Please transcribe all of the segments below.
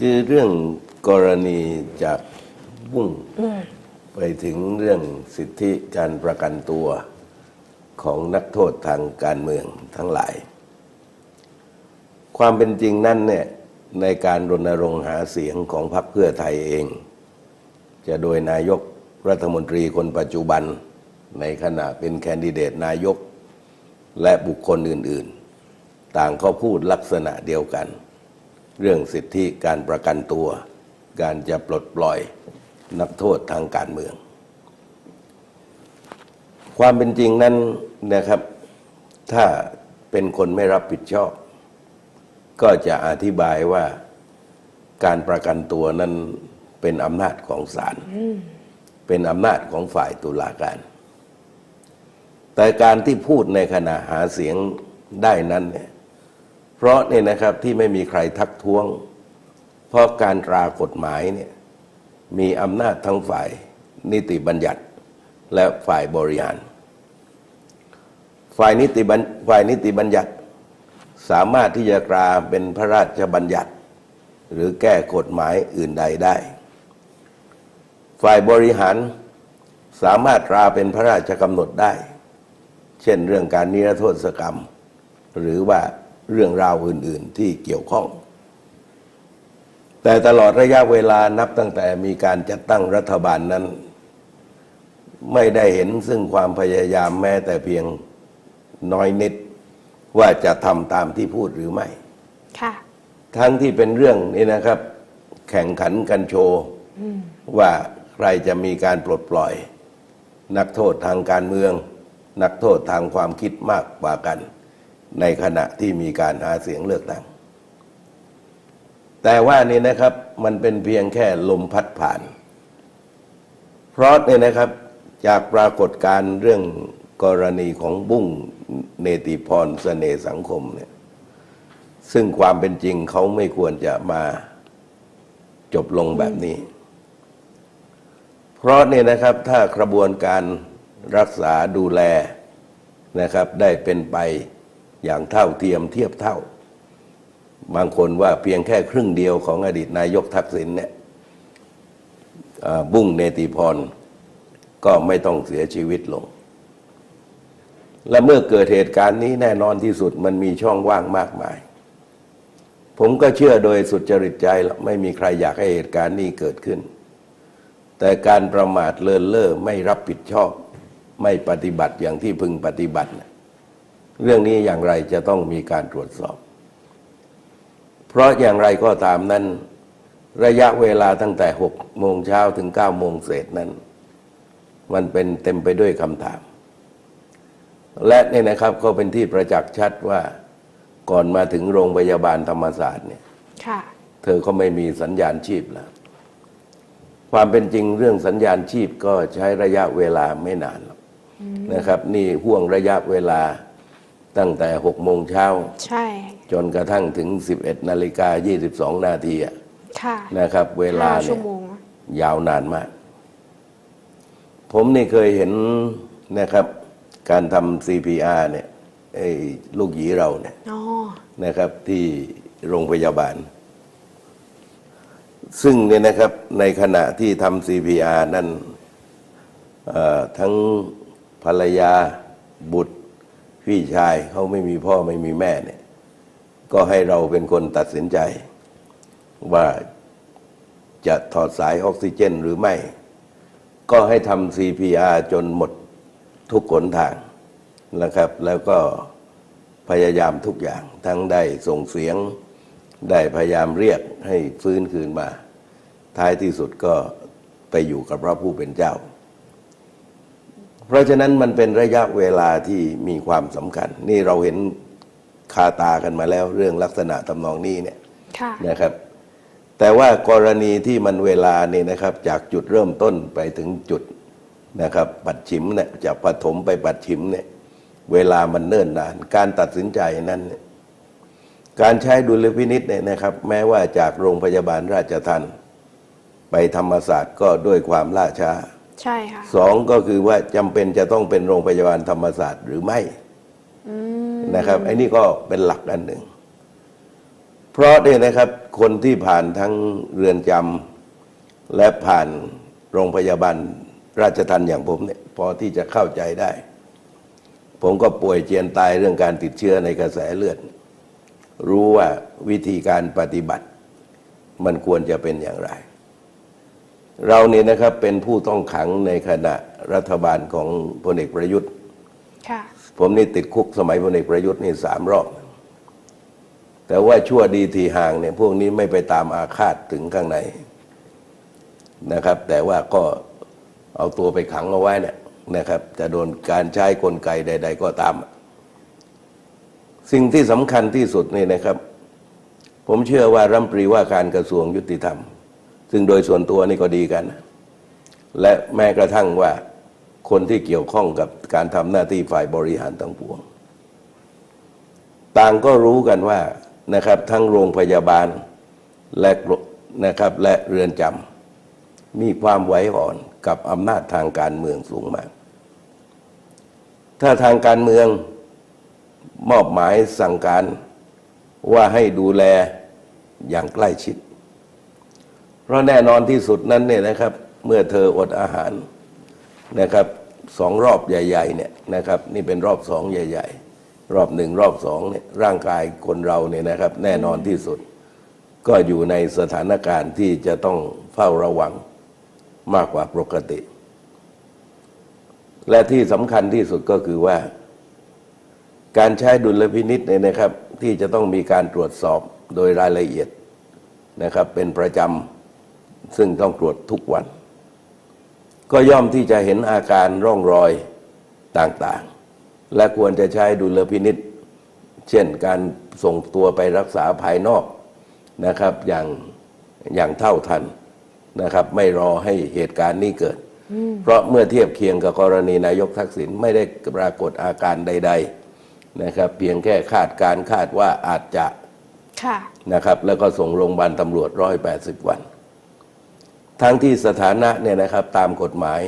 คือเรื่องกรณีจากบุ้งไปถึงเรื่องสิทธิการประกันตัวของนักโทษทางการเมืองทั้งหลาย ความเป็นจริงนั่นเนี่ยในการรณรงค์หาเสียงของพรรคเพื่อไทยเอง จะโดยนายกรัฐมนตรีคนปัจจุบันในขณะเป็นแคนดิเดตนายกและบุคคลอื่น ๆ ต่างก็พูดลักษณะเดียวกัน เรื่องสิทธิการประกันตัว การจะปลดปล่อยนักโทษทางการเมือง ความเป็นจริงนั้นนะครับ ถ้าเป็นคนไม่รับผิดชอบ ก็จะอธิบายว่าการประกันตัวนั้นเป็นอำนาจของศาลเป็นอำนาจของฝ่ายตุลาการ แต่การที่พูดในขณะหาเสียงได้นั้นเนี่ย เพราะเนี่ยนะครับที่ไม่มีใครทักท้วง เพราะการตรากฎหมายเนี่ยมีอำนาจทั้งฝ่ายนิติบัญญัติและฝ่ายบริหาร ฝ่ายนิติบัญฝ่ายนิติบัญญัติ สามารถที่จะกราเป็นพระราชบัญญัติ หรือแก้กฎหมายอื่นใดได้ ฝ่ายบริหารสามารถตราเป็นพระราชกำหนดได้ เช่นเรื่องการนิรโทษกรรม หรือว่า เรื่องราวอื่น ๆ ที่เกี่ยวข้อง แต่ตลอดระยะเวลานับตั้งแต่มีการจัดตั้งรัฐบาลนั้น ไม่ได้เห็นซึ่งความพยายามแม้แต่เพียงน้อยนิดว่าจะทำตามที่พูดหรือไม่ ค่ะ ทั้งที่เป็นเรื่องนี้นะครับ แข่งขันกันโชว์ว่าใครจะมีการปลดปล่อย นักโทษทางการเมือง นักโทษทางความคิดมากกว่ากัน ในขณะที่มีการหาเสียงเลือกตั้ง แต่ว่านี่นะครับมันเป็นเพียงแค่ลมพัดผ่าน เพราะเนี่ยนะครับจากปรากฏการณ์เรื่องกรณีของบุ้งเนติพรเสน่สังคมเนี่ยซึ่งความเป็นจริงเขาไม่ควรจะมาจบลงแบบนี้ เพราะเนี่ยนะครับถ้ากระบวนการรักษาดูแลนะครับได้เป็นไป อย่างเท่าเทียมเทียบเท่า บางคนว่าเพียงแค่ครึ่งเดียวของอดีตนายกทักษิณเนี่ยบุ้งเนติพรก็ไม่ต้องเสียชีวิตลง และเมื่อเกิดเหตุการณ์นี้แน่นอนที่สุดมันมีช่องว่างมากมาย ผมก็เชื่อโดยสุดจริตใจแล้วไม่มีใครอยากให้เหตุการณ์นี้เกิดขึ้น แต่การประมาทเลินเล่อไม่รับผิดชอบ ไม่ปฏิบัติอย่างที่พึงปฏิบัติน่ะ เรื่องนี้อย่างไรจะต้องมีการตรวจสอบ เพราะอย่างไรก็ตามนั้น ระยะเวลาตั้งแต่หกโมงเช้าถึงเก้าโมงเศษนั้น มันเป็นเต็มไปด้วยคำถาม และเนี่ยนะครับก็เป็นที่ประจักษ์ชัดว่าก่อนมาถึงโรงพยาบาลธรรมศาสตร์เนี่ยค่ะเธอก็ไม่มีสัญญาณชีพแล้วความเป็นจริงเรื่องสัญญาณชีพก็ใช้ระยะเวลาไม่นานหรอกนะครับ นี่ห่วงระยะเวลา ตั้งแต่หกโมงเช้า ใช่ จนกระทั่งถึง 11นาฬิกา22 นาทีอะค่ะนะครับ เวลาห้เนี่ชั่ยวโมงยาวนานมาก ผมนี่เคยเห็นนะครับ การทำ CPR เนี่ยไอ้ลูกหยีเราเนี่ย อ๋อนะครับที่โรงพยาบาล ซึ่งเนี่ยนะครับในขณะที่ทำ CPR นั้นเอ่อทั้งภรรยาบุตร พี่ชายเขาไม่มีพ่อไม่มีแม่เนี่ย ก็ให้เราเป็นคนตัดสินใจ ว่าจะถอดสายออกซิเจนหรือไม่ ก็ให้ทำ CPR จนหมดทุกขนทางนะครับ แล้วก็พยายามทุกอย่าง ทั้งได้ส่งเสียง ได้พยายามเรียกให้ฟื้นคืนมา ท้ายที่สุดก็ไปอยู่กับพระผู้เป็นเจ้า เพราะฉะนั้นมันเป็นระยะเวลาที่มีความสำคัญ นี่เราเห็นคาตากันมาแล้วเรื่องลักษณะทำนองนี้เนี่ยค่ะนะครับ แต่ว่ากรณีที่มันเวลานี่นะครับ จากจุดเริ่มต้นไปถึงจุดนะครับปัดฉิมเนี่ยจากปฐมไปปัดฉิมเนี่ยเวลามันเนิ่นนาน การตัดสินใจนั้นเนี่ยการใช้ดุลพินิษเนี่ยนะครับ แม้ว่าจากโรงพยาบาลราชทันไปธรรมศาสตร์ก็ด้วยความล่าช้า ใช่ค่ะสองก็คือว่าจำเป็นจะต้องเป็นโรงพยาบาลธรรมศาสตร์หรือไม่อืมนะครับไอ้นี่ก็เป็นหลักอันหนึ่ง เพราะเนี่ยนะครับ คนที่ผ่านทั้งเรือนจำและผ่านโรงพยาบาลราชทันอย่างผมเนี่ย พอที่จะเข้าใจได้ ผมก็ป่วยเจียนตายเรื่องการติดเชื้อในกระแสเลือด รู้ว่าวิธีการปฏิบัติ มันควรจะเป็นอย่างไร เราเนี่ยนะครับเป็นผู้ต้องขังในขณะรัฐบาลของพลเอกประยุทธ์ค่ะผมนี่ติดคุกสมัยพลเอกประยุทธ์นี่สามรอบ แต่ว่าชั่วดีทีห่างเนี่ยพวกนี้ไม่ไปตามอาฆาตถึงข้างในนะครับ แต่ว่าก็เอาตัวไปขังเอาไว้เนี่ยนะครับ จะโดนการใช้กลไกใด ๆ ก็ตาม สิ่งที่สำคัญที่สุดนี่นะครับ ผมเชื่อว่ารัฐมนตรีว่าการกระทรวงยุติธรรม ซึ่งโดยส่วนตัวนี่ก็ดีกัน และแม้กระทั่งว่าคนที่เกี่ยวข้องกับการทำหน้าที่ฝ่ายบริหารทั้งปวง ต่างก็รู้กันว่านะครับทั้งโรงพยาบาลและนะครับและเรือนจำมีความไว้อ่อนกับอำนาจทางการเมืองสูงมาก ถ้าทางการเมืองมอบหมายสั่งการว่าให้ดูแลอย่างใกล้ชิด เพราะแน่นอนที่สุดนั้นเนี่ยนะครับ เมื่อเธออดอาหารนะครับสองรอบใหญ่ๆเนี่ยนะครับ นี่เป็นรอบสองใหญ่ ๆ รอบหนึ่งรอบสองเนี่ยร่างกายคนเราเนี่ยนะครับ แน่นอนที่สุด ก็อยู่ในสถานการณ์ที่จะต้องเฝ้าระวังมากกว่าปกติ และที่สำคัญที่สุดก็คือว่า การใช้ดุลพินิษเนี่ยนะครับ ที่จะต้องมีการตรวจสอบโดยรายละเอียดนะครับ เป็นประจำ ซึ่งต้องตรวจทุกวัน ก็ย่อมที่จะเห็นอาการร่องรอยต่างๆ และควรจะใช้ดุลพินิษเช่นการส่งตัวไปรักษาภายนอกนะครับอย่างอย่างเท่าทันนะครับ ไม่รอให้เหตุการณ์นี้เกิด เพราะเมื่อเทียบเคียงกับกรณีนายกทักษิณไม่ได้ปรากฏอาการใด ๆนะครับ เพียงแค่คาดการคาดว่าอาจจะค่ะนะครับ แล้วก็ส่งโรงพยาบาลตำรวจร้อยแปดสิบวัน ทั้งที่สถานะเนี่ยนะครับตามกฎหมาย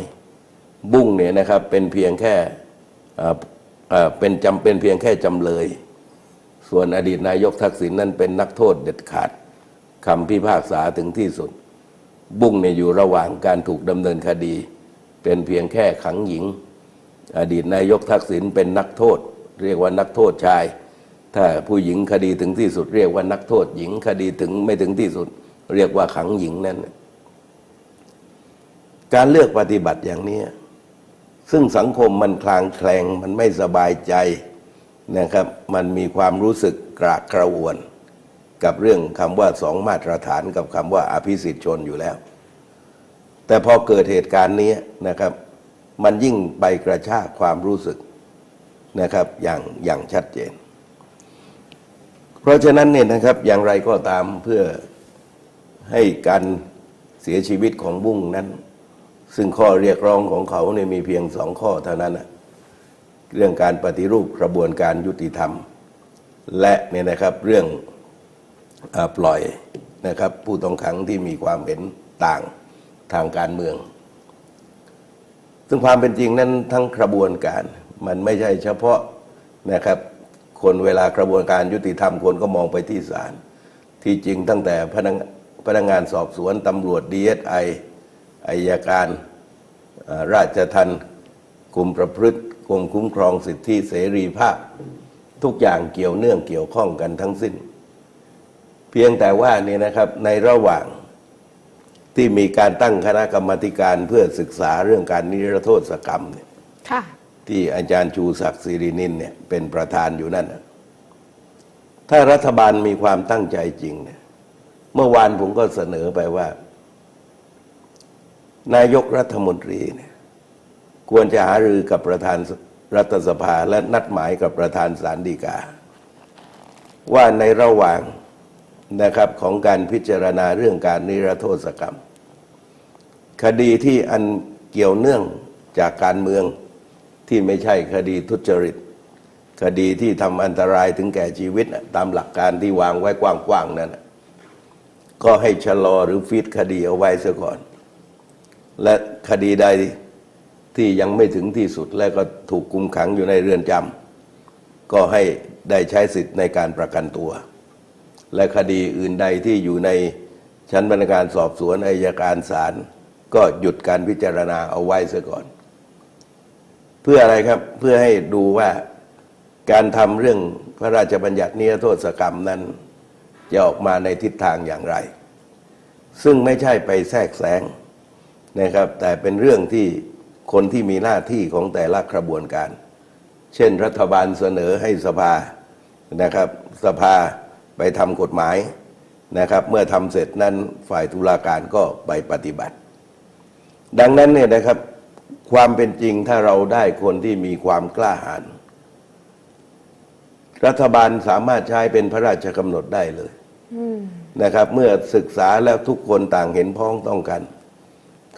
บุ้งเนี่ยนะครับเป็นเพียงแค่เป็นจำเป็นเพียงแค่จำเลย ส่วนอดีตนายกทักษิณนั้นเป็นนักโทษเด็ดขาดคำพิพากษาถึงที่สุด บุ้งเนี่ยอยู่ระหว่างการถูกดำเนินคดี เป็นเพียงแค่ขังหญิง อดีตนายกทักษิณเป็นนักโทษ เรียกว่านักโทษชาย ถ้าผู้หญิงคดีถึงที่สุด เรียกว่านักโทษหญิงคดีถึงไม่ถึงที่สุด เรียกว่าขังหญิงนั่น การเลือกปฏิบัติอย่างนี้ ซึ่งสังคมมันคลางแคลงมันไม่สบายใจนะครับ มันมีความรู้สึกกระกระวนกับเรื่องคำว่าสองมาตรฐานกับคำว่าอภิสิทธิชนอยู่แล้ว แต่พอเกิดเหตุการณ์นี้นะครับ มันยิ่งไปกระชากความรู้สึกนะครับอย่างอย่างชัดเจน เพราะฉะนั้นเนี่ยนะครับอย่างไรก็ตามเพื่อให้การเสียชีวิตของบุ้งนั้น ซึ่งข้อเรียกร้องของเขาเนี่ยมีเพียงสองข้อเท่านั้นนะเรื่องการปฏิรูปกระบวนการยุติธรรม และเนี่ยนะครับเรื่องอปล่อยนะครับ ผู้ต้องขังที่มีความเห็นต่างทางการเมือง ซึ่งความเป็นจริงนั้นทั้งกระบวนการมันไม่ใช่เฉพาะนะครับ คนเวลากระบวนการยุติธรรมคนก็มองไปที่ศาลที่จริงตั้งแต่พนักพนักงานสอบสวนตำรวจดีเอสไอ อายการเอ่อราชทันกรมประพฤติกรมคุ้มครองสิทธิเสรีภาพ ทุกอย่างเกี่ยวเนื่องเกี่ยวข้องกันทั้งสิ้น เพียงแต่ว่านี่นะครับในระหว่างที่มีการตั้งคณะกรรมาธิการเพื่อศึกษาเรื่องการนิรโทษกรรมเนี่ยค่ะที่อาจารย์ชูศักดิ์สิรินินเนี่ยเป็นประธานอยู่นั่นน่ะถ้ารัฐบาลมีความตั้งใจจริงเนี่ยเมื่อวานผมก็เสนอไปว่า นายกรัฐมนตรีเนี่ยควรจะหารือกับประธานรัฐสภาและนัดหมายกับประธานศาลฎีกา ว่าในระหว่างนะครับของการพิจารณาเรื่องการนิรโทษกรรม คดีที่อันเกี่ยวเนื่องจากการเมืองที่ไม่ใช่คดีทุจริต คดีที่ทำอันตรายถึงแก่ชีวิตตามหลักการที่วางไว้กว้างๆนั่นก็ให้ชะลอหรือฟีดคดีเอาไว้ซะก่อน และคดีใดที่ยังไม่ถึงที่สุดและก็ถูกคุมขังอยู่ในเรือนจำก็ให้ได้ใช้สิทธิ์ในการประกันตัว และคดีอื่นใดที่อยู่ในชั้นพนักงานสอบสวนอายการศาลก็หยุดการพิจารณาเอาไว้ซะก่อน เพื่ออะไรครับเพื่อให้ดูว่าการทำเรื่องพระราชบัญญัตินิรโทษกรรมนั้น จะออกมาในทิศทางอย่างไร ซึ่งไม่ใช่ไปแทรกแซง นะครับ แต่เป็นเรื่องที่คนที่มีหน้าที่ของแต่ละกระบวนการ เช่น รัฐบาลเสนอให้สภานะครับ สภาไปทำกฎหมายนะครับ เมื่อทำเสร็จนั้นฝ่ายตุลาการก็ไปปฏิบัติ ดังนั้นเนี่ยนะครับความเป็นจริงถ้าเราได้คนที่มีความกล้าหาญรัฐบาลสามารถใช้เป็นพระราชกำหนดได้เลยนะครับ เมื่อศึกษาแล้วทุกคนต่างเห็นพ้องต้องกัน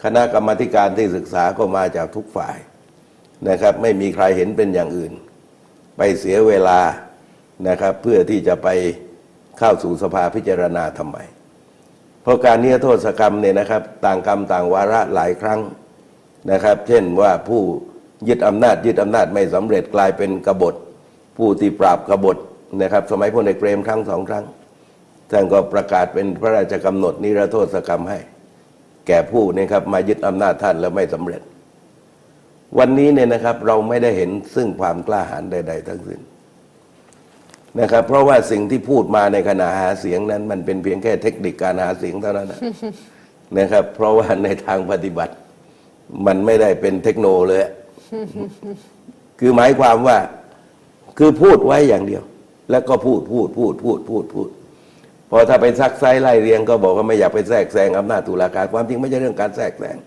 คณะกรรมการที่ศึกษาก็มาจากทุกฝ่ายนะครับ ไม่มีใครเห็นเป็นอย่างอื่น ไปเสียเวลานะครับ เพื่อที่จะไปเข้าสู่สภาพิจารณาทำไม เพราะการนิรโทษกรรมเนี่ยนะครับ ต่างกรรมต่างวาระหลายครั้งนะครับ เช่นว่าผู้ยึดอำนาจยึดอำนาจไม่สำเร็จกลายเป็นกบฏ ผู้ที่ปราบกบฏนะครับ สมัยพลเอกเปรมครั้งสองครั้งท่านก็ประกาศเป็นพระราชกำหนดนิรโทษกรรมให้ แก่ผู้เนะครับมายึดอำนาจท่านแล้วไม่สำเร็จ วันนี้เนี่ยนะครับเราไม่ได้เห็นซึ่งความกล้าหาญใด ๆ ทั้งสิ้นนะครับ เพราะว่าสิ่งที่พูดมาในขณะหาเสียงนั้น มันเป็นเพียงแค่เทคนิคการหาเสียงเท่านั้นนะนะครับ เพราะว่าในทางปฏิบัติ มันไม่ได้เป็นเทคโนเลย คือหมายความว่า คือพูดไว้อย่างเดียว แล้วก็พูดพูดพูดพูดพูดพูด พอถ้าไปซักไซไล่เรียงก็บอกว่าไม่อยากไปแทรกแซงอำนาจตุลาการความจริงไม่ใช่เรื่องการแทรกแซง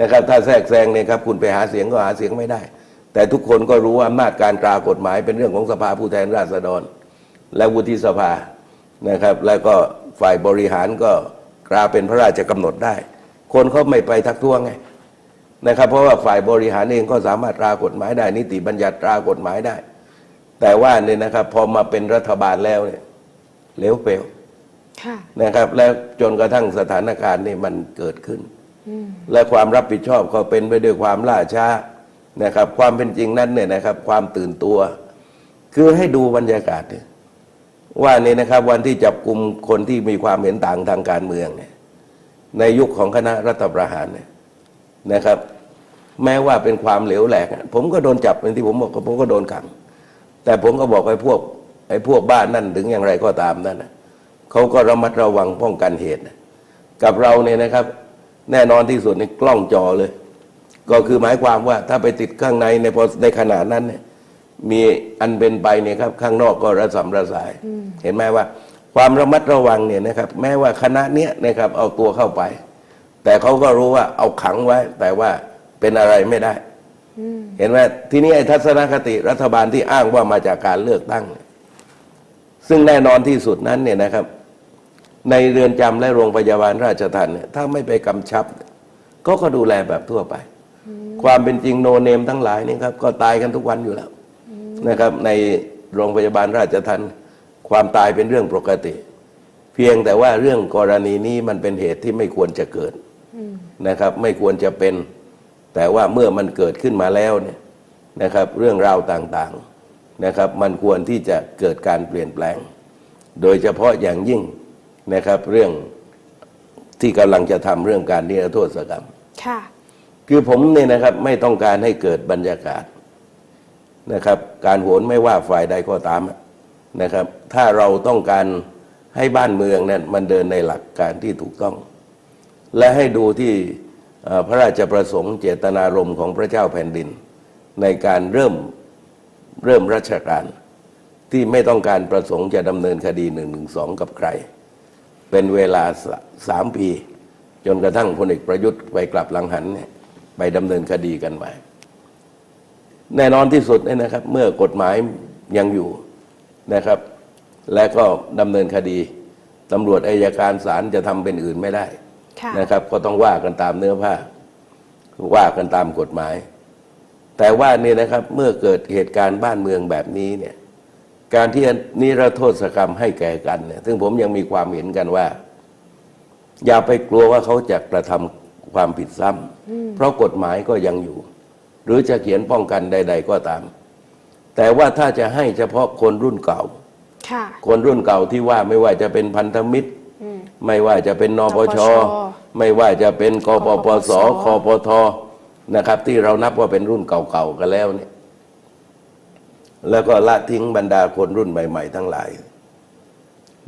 นะครับถ้าแทรกแซงเนี่ยครับคุณไปหาเสียงก็หาเสียงไม่ได้ แต่ทุกคนก็รู้ว่าอำนาจการตรากฎหมายเป็นเรื่องของสภาผู้แทนราษฎร และวุฒิสภานะครับ แล้วก็ฝ่ายบริหารก็กราเป็นพระราชกำหนดได้ คนเขาไม่ไปทักท้วงไงนะครับ เพราะว่าฝ่ายบริหารเองก็สามารถตรากฎหมายได้ นิติบัญญัติตรากฎหมายได้ แต่ว่าเนี่ยนะครับพอมาเป็นรัฐบาลแล้วเนี่ยเลวเปลว นะครับ แล้วจนกระทั่งสถานการณ์นี่มันเกิดขึ้น และความรับผิดชอบก็เป็นไปด้วยความล่าช้านะครับ ความเป็นจริงนั้นเนี่ยนะครับ ความตื่นตัว คือให้ดูบรรยากาศเนี่ยว่านี่นะครับวันที่จับกลุ่มคนที่มีความเห็นต่างทางการเมืองเนี่ยในยุคของคณะรัฐประหารเนี่ยนะครับ แม้ว่าเป็นความเหลวแหลกอะผมก็โดนจับเป็นที่ผมบอกผมก็โดนขัง แต่ผมก็บอกไอ้พวกไอ้พวกบ้านนั่นถึงอย่างไรก็ตามนั่นนะ เขาก็ระมัดระวังป้องกันเหตุ กับเราเนี่ยนะครับ แน่นอนที่สุดในกล้องจอเลย ก็คือหมายความว่าถ้าไปติดข้างในในพอในขณะนั้นเนี่ยมีอันเป็นไปเนี่ยครับข้างนอกก็ระสำระสาย เห็นไหมว่า ความระมัดระวังเนี่ยนะครับ แม้ว่าคณะเนี้ยนะครับเอาตัวเข้าไป แต่เขาก็รู้ว่าเอาขังไว้ แต่ว่าเป็นอะไรไม่ได้เห็นไหมทีนี้ไอ้ทัศนคติรัฐบาลที่อ้างว่ามาจากการเลือกตั้ง ซึ่งแน่นอนที่สุดนั้นเนี่ยนะครับ ในเรือนจำและโรงพยาบาลราชทัณฑ์เนี่ยถ้าไม่ไปกำชับก็ก็ดูแลแบบทั่วไป ความเป็นจริงโนเนมทั้งหลายนี่ครับก็ตายกันทุกวันอยู่แล้วนะครับในโรงพยาบาลราชทัณฑ์ความตายเป็นเรื่องปกติ เพียงแต่ว่าเรื่องกรณีนี้มันเป็นเหตุที่ไม่ควรจะเกิดนะครับ ไม่ควรจะเป็น แต่ว่าเมื่อมันเกิดขึ้นมาแล้วเนี่ยนะครับ เรื่องราวต่างๆนะครับ มันควรที่จะเกิดการเปลี่ยนแปลง โดยเฉพาะอย่างยิ่ง นะครับ เรื่องที่กำลังจะทำเรื่องการนิรโทษกรรม ค่ะ คือผมเนี่ยนะครับไม่ต้องการให้เกิดบรรยากาศนะครับ การโหนไม่ว่าฝ่ายใดก็ตามนะครับ ถ้าเราต้องการให้บ้านเมืองนั้นมันเดินในหลักการที่ถูกต้อง และให้ดูที่เอ่อพระราชประสงค์เจตนารมณ์ของพระเจ้าแผ่นดิน ในการเริ่มเริ่มราชการที่ไม่ต้องการประสงค์จะดำเนินคดีหนึ่งหนึ่งสองกับใคร เป็นเวลาสสามปี จนกระทั่งพลเอกประยุทธ์ไปกลับหลังหันเนี่ยไปดำเนินคดีกันไปแน่นอนที่สุดเนี่ยนะครับ เมื่อกฎหมายยังอยู่นะครับ และก็ดำเนินคดีตำรวจอายการศาลจะทำเป็นอื่นไม่ได้ค่ะนะครับ ก็ต้องว่ากันตามเนื้อผ้า ว่ากันตามกฎหมาย แต่ว่าเนี่ยนะครับเมื่อเกิดเหตุการณ์บ้านเมืองแบบนี้เนี่ย การที่นิรโทษกรรมให้แก่กันเนี่ยซึ่งผมยังมีความเห็นกันว่า อย่าไปกลัวว่าเขาจะกระทำความผิดซ้ำเพราะกฎหมายก็ยังอยู่ หรือจะเขียนป้องกันใด ๆ ก็ตาม แต่ว่าถ้าจะให้เฉพาะคนรุ่นเก่าค่ะคนรุ่นเก่าที่ว่าไม่ว่าจะเป็นพันธมิตรอืมไม่ว่าจะเป็นนปชนปช ไม่ว่าจะเป็นกปปสกคปปสปทนะครับ ที่เรานับว่าเป็นรุ่นเก่าๆกันแล้วเนี่ย แล้วก็ละทิ้งบรรดาคนรุ่นใหม่ ๆ ทั้งหลาย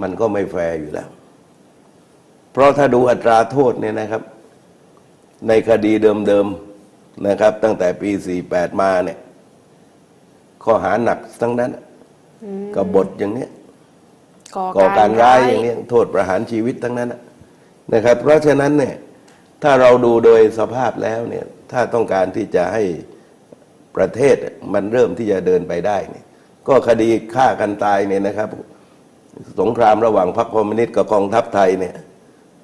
มันก็ไม่แฟร์อยู่แล้ว เพราะถ้าดูอัตราโทษเนี่ยนะครับ ในคดีเดิมๆนะครับ ตั้งแต่ปี 48 มาเนี่ย ข้อหาหนักทั้งนั้นกบฏอย่างเนี้ยก่อก่อการการร้าร้ายยอย่างนี้โทษประหารชีวิตทั้งนั้นน่ะนะครับ เพราะฉะนั้นเนี่ยถ้าเราดูโดยสภาพแล้วเนี่ย ถ้าต้องการที่จะให้ ประเทศมันเริ่มที่จะเดินไปได้เนี่ยก็คดีฆ่ากันตายเนี่ยนะครับ สงครามระหว่างพรรคคอมมิวนิสต์กับกองทัพไทยเนี่ย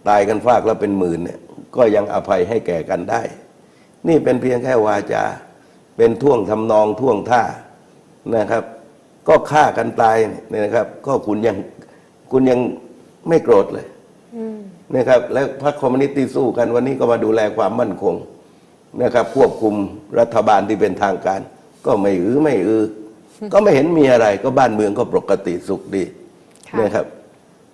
ตายกันฟากแล้วเป็นหมื่นเนี่ยก็ยังอภัยให้แก่กันได้ นี่เป็นเพียงแค่วาจา เป็นท่วงทำนองท่วงท่านะครับ ก็ฆ่ากันตายเนี่ยนะครับ ก็คุณยังคุณยังไม่โกรธเลยอืมนะครับ และพรรคคอมมิวนิสต์ที่สู้กันวันนี้ก็มาดูแลความมั่นคง นะครับควบคุมรัฐบาลที่เป็นทางการ ก็ไม่อือไม่อือ ก็ไม่เห็นมีอะไรก็บ้านเมืองก็ปกติสุขดีค่ะนะครับ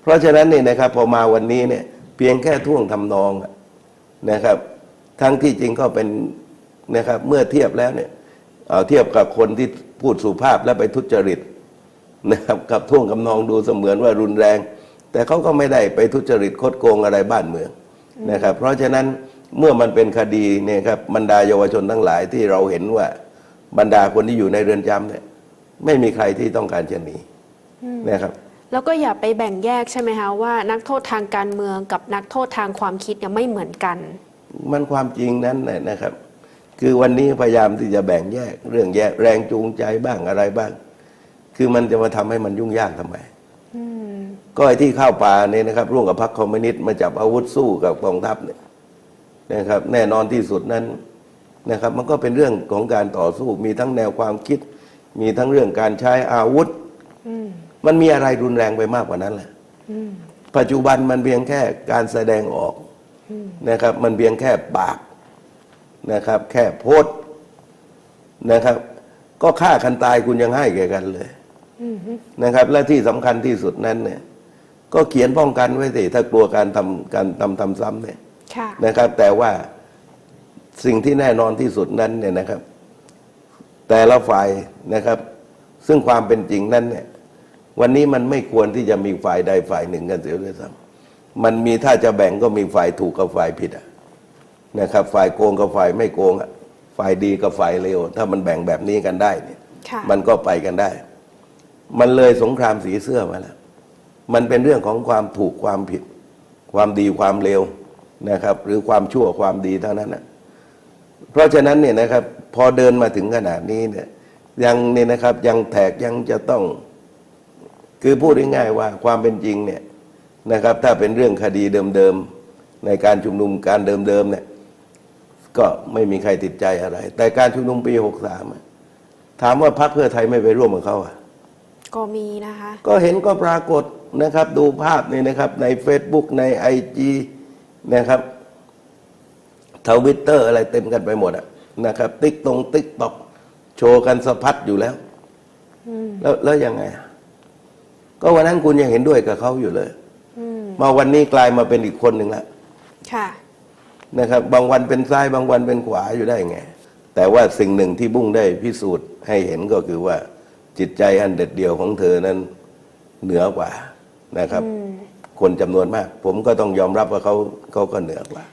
เพราะฉะนั้นเนี่ยนะครับพอมาวันนี้เนี่ยเพียงแค่ท่วงทำนองอะนะครับ ทั้งที่จริงก็เป็นนะครับเมื่อเทียบแล้วเนี่ยเอาเทียบกับคนที่พูดสุภาพและไปทุจริตนะครับกับท่วงกำนองดูเสมือนว่ารุนแรง แต่เขาก็ไม่ได้ไปทุจริตคดโกงอะไรบ้านเมืองนะครับ เพราะฉะนั้น เมื่อมันเป็นคดีเนี่ยครับบรรดาเยาวชนทั้งหลายที่เราเห็นว่าบรรดาคนที่อยู่ในเรือนจำเนี่ยไม่มีใครที่ต้องการจะหนีนะครับแล้วก็อย่าไปแบ่งแยกใช่ไหมคะว่านักโทษทางการเมืองกับนักโทษทางความคิดเนี่ยไม่เหมือนกัน มันความจริงนั้นน่ะนะครับ คือวันนี้พยายามที่จะแบ่งแยกเรื่องแยกแรงจูงใจบ้างอะไรบ้าง คือมันจะมาทำให้มันยุ่งยากทำไมอืมก็ไอ้ที่เข้าป่าเนี่ยนะครับ ร่วมกับพรรคคอมมิวนิสต์มาจับอาวุธสู้กับกองทัพเนี่ย นะครับแน่นอนที่สุดนั้นนะครับมันก็เป็นเรื่องของการต่อสู้มีทั้งแนวความคิด มีทั้งเรื่องการใช้อาวุธอืมมันมีอะไรรุนแรงไปมากกว่านั้นแหละอืมปัจจุบันมันเพียงแค่การแสดงออกนะครับ มันเพียงแค่ปากนะครับ แค่โพสต์นะครับ ก็ฆ่ากันตายคุณยังให้แก่กันเลยอืมนะครับ และที่สำคัญที่สุดนั้นเนี่ย ก็เขียนป้องกันไว้สิถ้ากลัวการทำการทำทำซ้ำเนี่ยค่ะ นะครับ แต่ว่าสิ่งที่แน่นอนที่สุดนั้นเนี่ยนะครับ แต่ละฝ่ายนะครับ ซึ่งความเป็นจริงนั้นเนี่ย วันนี้มันไม่ควรที่จะมีฝ่ายใดฝ่ายหนึ่งกันเสียด้วยซ้ำมันมีถ้าจะแบ่งก็มีฝ่ายถูกกับฝ่ายผิดอะนะครับ ฝ่ายโกงกับฝ่ายไม่โกงอะฝ่ายดีกับฝ่ายเลวถ้ามันแบ่งแบบนี้กันได้เนี่ยค่ะมันก็ไปกันได้ มันเลยสงครามสีเสื้อมาแล้วมันเป็นเรื่องของความถูกความผิด ความดีความเลว นะครับ หรือความชั่วความดีเท่านั้นนะเพราะฉะนั้นเนี่ยนะครับพอเดินมาถึงขนาดนี้เนี่ยยังเนี่ยนะครับยังแตกยังจะต้อง คือพูดง่ายๆว่าความเป็นจริงเนี่ยนะครับ ถ้าเป็นเรื่องคดีเดิมๆในการชุมนุมการเดิมๆเนี่ยก็ไม่มีใครติดใจอะไร แต่การชุมนุมปีหกสามถามว่าพรรคเพื่อไทยไม่ไปร่วมกับเขาอะก็มีนะคะ ก็เห็นก็ปรากฏนะครับ ดูภาพนี่นะครับ ใน Facebook ในไอจี นะครับทวิตเตอร์อะไรเต็มกันไปหมดอะนะครับ ติ๊กตรงติ๊กตอกโชว์กันสะพัดอยู่แล้วอืมแล้วแล้วยังไงอะก็วันนั้นคุณยังเห็นด้วยกับเขาอยู่เลยอืมมาวันนี้กลายมาเป็นอีกคนหนึ่งแล้วค่ะ นะครับ บางวันเป็นซ้ายบางวันเป็นขวาอยู่ได้ไง แต่ว่าสิ่งหนึ่งที่บุ้งได้พิสูจน์ให้เห็นก็คือว่า จิตใจอันเด็ดเดี่ยวของเธอนั้นเหนือกว่านะครับอืม คนจำนวนมาก ผมก็ต้องยอมรับว่าเขาเขาก็เหนือกว่า